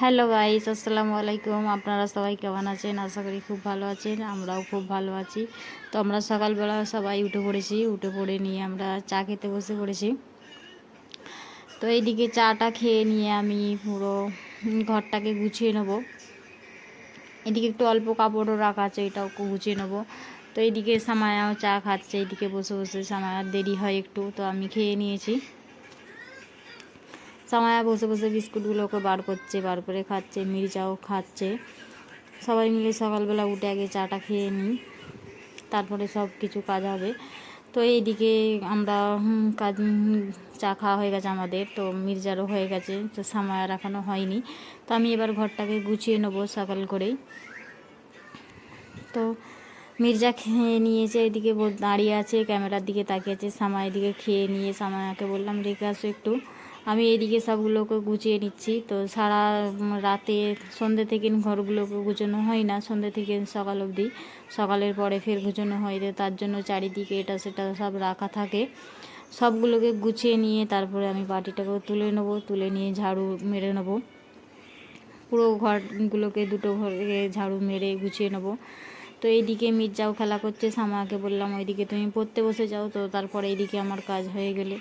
Hello guys, আসসালামু আলাইকুম। আপনারা সবাই কেমন আছেন? আশা করি খুব ভালো আছেন, আমরাও খুব ভালো আছি। তো আমরা সকালবেলা সবাই উঠে পড়েছি, উঠে পড়ে নিয়ে আমরা চা খেতে বসে পড়েছি। তো এইদিকে চাটা খেয়ে নিয়ে আমি পুরো ঘরটাকে গুছিয়ে নেব। এদিকে একটু অল্প কাপড়ও রাখা আছে, এটাও গুছিয়ে নেব। তো এইদিকে সামায়াও চা খাচ্ছে, এইদিকে বসে বসে সামায়ার দেরি হয় একটু, তো আমি খেয়ে নিয়েছি। সামায়া বসে বসে বিস্কুটগুলোকে বার করছে, বার করে খাচ্ছে, মির্জাও খাচ্ছে। সবাই মিলে সকালবেলা উঠে আগে চাটা খেয়ে নিই, তারপরে সব কিছু কাজ হবে। তো এইদিকে আমরা কাজ চা খাওয়া হয়ে গেছে আমাদের, তো মির্জারও হয়ে গেছে, তো সামায়ার এখনও হয়নি। তো আমি এবার ঘরটাকে গুছিয়ে নেব সকাল করেই। তো মির্জা খেয়ে নিয়েছে, এদিকে দাঁড়িয়ে আছে, ক্যামেরার দিকে তাকিয়ে আছে সামা এদিকে খেয়ে নিয়ে সামায়াকে বললাম, রেখে আসো একটু। আমি এদিকে সবগুলোকে গুছিয়ে নিচ্ছি। তো সারা রাতে সন্ধ্যে থেকে ঘরগুলোকে গুছানো হয় না সন্ধ্যে থেকে সকাল অবধি। সকালের পরে ফের গুছানো হয়, তো তার জন্য চারিদিকে এটা সেটা সব রাখা থাকে। সবগুলোকে গুছিয়ে নিয়ে তারপরে আমি বাটিটাকেও তুলে নেব, তুলে নিয়ে ঝাড়ু মেরে নেব। পুরো ঘরগুলোকে দুটো ঘরে ঝাড়ু মেরে গুছিয়ে নেব। তো এইদিকে মির্জাও খেলা করছে, সামাকে বললাম, ওইদিকে তুমি পড়তে বসে যাও। তো তারপরে এইদিকে আমার কাজ হয়ে গেলে।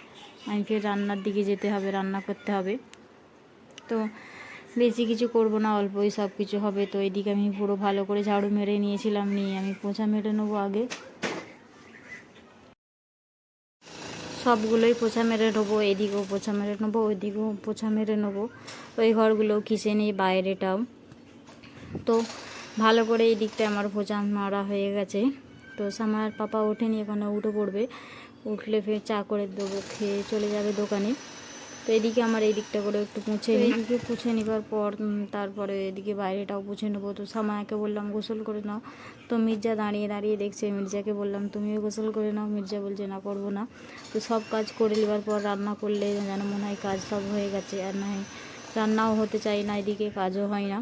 আমি ফের রান্নার দিকে যেতে হবে, রান্না করতে হবে। তো বেশি কিছু করব না, অল্পই সব কিছু হবে। তো এদিকে আমি পুরো ভালো করে ঝাড়ু মেরে নিয়েছিলাম, নিয়ে আমি পোছা মেরে নেব আগে। সবগুলোই পোছা মেরে নেব, এদিকেও পোছা মেরে নেব, ওইদিকেও পোছা মেরে নেব। ওই ঘরগুলোও কিচেনে, বাইরেটাও। তো ভালো করে এই দিকটা আমার পোছা মারা হয়ে গেছে। তো সামার পাপা ওঠেনি, এখানে উঠে পড়বে। উঠলে ফের চা করে দেবো খেয়ে চলে যাবে দোকানে। তো এদিকে আমার এই দিকটা করে একটু নিই এদিকে পুছে নেবার পর তারপরে এদিকে বাইরেটাও পুছে নেব। তো সামায়াকে বললাম গোসল করে নাও। তো মির্জা দাঁড়িয়ে দাঁড়িয়ে দেখছে মির্জাকে বললাম তুমিও গোসল করে নাও। মির্জা বলছে না করব না। তো সব কাজ করে নেবার পর রান্না করলে যেন মনে হয় কাজ সব হয়ে গেছে আর না হয় রান্নাও হতে চাই না এদিকে কাজও হয় না।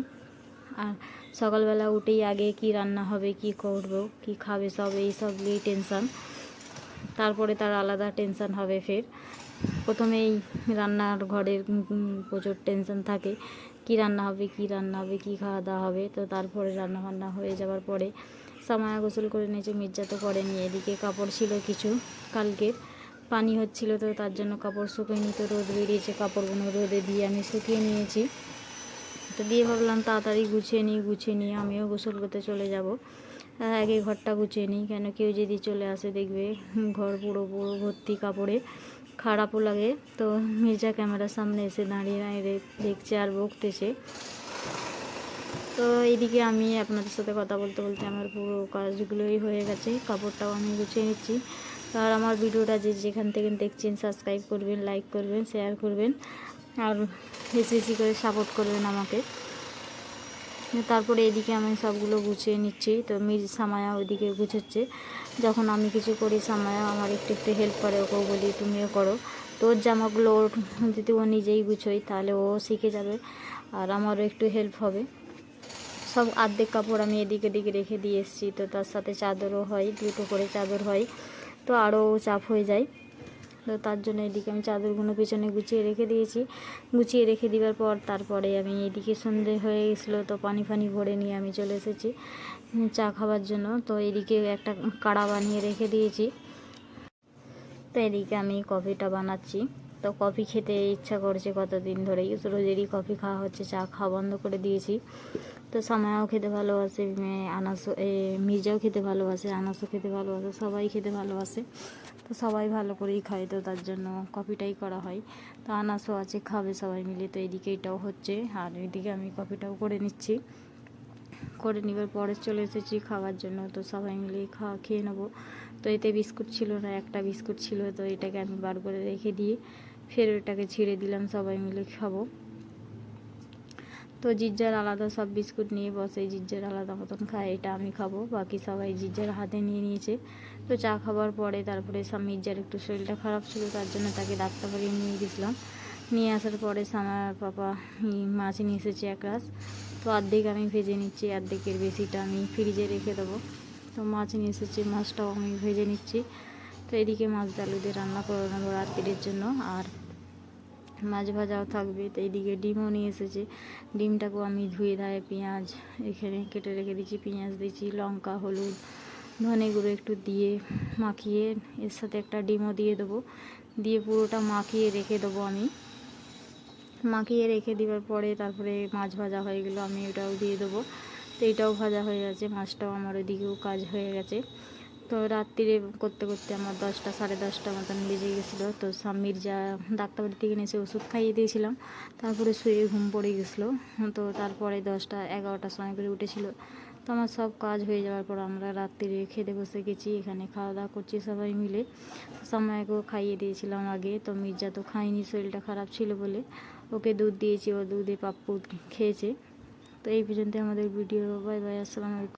আর সকালবেলা উঠেই আগে কি রান্না হবে কি করব কি খাবে সব এই সব নিয়েই টেনশান তারপরে তার আলাদা টেনশান হবে ফের। প্রথমেই রান্নার ঘরের প্রচুর টেনশন থাকে, কি রান্না হবে, কি রান্না হবে, কি খাওয়া দাওয়া হবে। তো তারপরে রান্না বান্না হয়ে যাওয়ার পরে সামায়া গোসল করে নিয়েছে, মির্জা তো করেনি, এদিকে কাপড় ছিল কিছু কালকের, পানি হচ্ছিল তো তার জন্য কাপড় শুকিয়ে তো রোদ বেরিয়েছে, কাপড়গুলো রোদে দিয়ে আমি শুকিয়ে নিয়েছি। তো দিয়ে ভাবলাম তাড়াতাড়ি গুছিয়ে নিই, গুছিয়ে নিয়ে আমিও গোসল করতে চলে যাব। আগে ঘরটা গুছিয়ে নিই। কেন কেউ যদি চলে আসে দেখবে ঘর পুরো পুরো ভর্তি কাপড়ে। খারাপও লাগে। তো মির্জা ক্যামেরার সামনে এসে দাঁড়িয়ে দাঁড়িয়ে দেখছে আর বকতেছে। তো এইদিকে আমি আপনাদের সাথে কথা বলতে বলতে আমার পুরো কাজগুলোই হয়ে গেছে। কাপড়টাও আমি গুছিয়ে নিচ্ছি। আর আমার ভিডিওটা যে যেখান থেকে দেখছেন সাবস্ক্রাইব করবেন লাইক করবেন শেয়ার করবেন। আর বেশি বেশি করে সাপোর্ট করবেন আমাকে। তারপরে এদিকে আমি সবগুলো গুছিয়ে নিচ্ছি। তো মির সামায়া ওইদিকে গুছোচ্ছে। যখন আমি কিছু করি, সামায়া আমার একটু একটু হেল্প করে ওকেও বলি তুমিও করো। তোর জামাগুলো ওর যদি ও নিজেই গুছোই তাহলে ও শিখে যাবে আর আমারও একটু হেল্প হবে। সব আর্ধেক কাপড় আমি এদিকে দিকে রেখে দিয়ে এসেছি। তো তার সাথে চাদরও হয়, দুটো করে চাদর হয়। তো আরও চাপ হয়ে যায়। তো তার জন্য এদিকে আমি চাদরগুলো পেছনে গুছিয়ে রেখে দিয়েছি। গুছিয়ে রেখে দেওয়ার পর তারপরে আমি এদিকে সন্ধে হয়ে গেছিল, তো পানি ফানি ভরে নিয়ে আমি চলে এসেছি চা খাওয়ার জন্য। তো এদিকে একটা কাড়া বানিয়ে রেখে দিয়েছি। তো এদিকে আমি কফিটা বানাচ্ছি। তো কফি খেতে ইচ্ছা করছে কতদিন ধরেই। রোজেরই কফি খাওয়া হচ্ছে, চা খাওয়া বন্ধ করে দিয়েছি। তো সামায়াও খেতে ভালোবাসে আনাসও মির্জাও খেতে ভালোবাসে, আনাসও খেতে ভালোবাসে, সবাই খেতে ভালোবাসে। তো সবাই ভালো করেই খায়, তো তার জন্য কফিটাই করা হয়। তো আনাসও আছে, খাবে সবাই মিলে, তো এদিকে এটাও হচ্ছে। আর এদিকে আমি কফিটাও করে নিচ্ছি। করে নেবার পরে চলে এসেছি খাওয়ার জন্য, তো সবাই মিলে খাওয়া খেয়ে নেব। তো এতে বিস্কুট ছিল না, একটা বিস্কুট ছিল, তো এটাকে আমি বার করে রেখে দিয়ে ফের ওটাকে ছিঁড়ে দিলাম, সবাই মিলে খাব। তো জিজ্জার আলাদা সব বিস্কুট নিয়ে বসে জিজ্জার আলাদা মতন খায়, এটা আমি খাব, বাকি সবাই জিজ্জার হাতে নিয়ে নিয়েছে। তো চা খাবার পরে তারপরে মির্জার একটু শরীরটা খারাপ ছিল, তার জন্য তাকে ডাক্তারবাড়ি নিয়ে গেছিলাম। নিয়ে আসার পরে আমার পাপা মাছ নিয়ে এসেছে এক রাস তো অর্ধেক আমি ভেজে নিচ্ছি, অর্ধেকের বেশিটা আমি ফ্রিজে রেখে দেবো। তো মাছ নিয়ে এসেছি, মাছটাও আমি ভেজে নিচ্ছি। তো এদিকে মাছ দিয়ে রান্না করে নেব রাত্রির জন্য, আর মাছ ভাজাও থাকবে, তো এইদিকে ডিমও নিয়ে এসেছে। ডিমটাকেও আমি ধুয়ে ধায়ে পেঁয়াজ এখানে কেটে রেখে দিয়েছি, পেঁয়াজ দিচ্ছি লঙ্কা, হলুদ, ধনে গুঁড়ো একটু দিয়ে মাখিয়ে এর সাথে একটা ডিমও দিয়ে দেবো। দিয়ে পুরোটা মাখিয়ে রেখে দেবো আমি। মাখিয়ে রেখে দেওয়ার পরে তারপরে মাছ ভাজা হয়ে গেলো, আমি ওটাও দিয়ে দেবো। তো এইটাও ভাজা হয়ে গেছে, মাছটাও আমার ওইদিকেও কাজ হয়ে গেছে। তো রাত্রিরে করতে করতে আমার দশটা, সাড়ে দশটা মতন বেজে গেছিল। তো স্বামীর যা ডাক্তারবাড়ি থেকে এসে ওষুধ খাইয়ে দিয়েছিলাম। তারপরে শুয়ে ঘুম পড়ে গেছিল। তো তারপরে দশটা, এগারোটার সময় করে উঠেছিল। তো আমার সব কাজ হয়ে যাওয়ার পর আমরা রাত্রিরে খেতে বসে গেছি, এখানে খাওয়া দাওয়া করছি সবাই মিলে। সময়কেও খাইয়ে দিয়েছিলাম আগে। তো মির্জা তো খায়নি, শরীরটা খারাপ ছিল বলে ওকে দুধ দিয়েছি। ও দুধে পাপ্পু খেয়েছে। তো এই পর্যন্ত আমাদের ভিডিও। বাই বাই, আসসালামু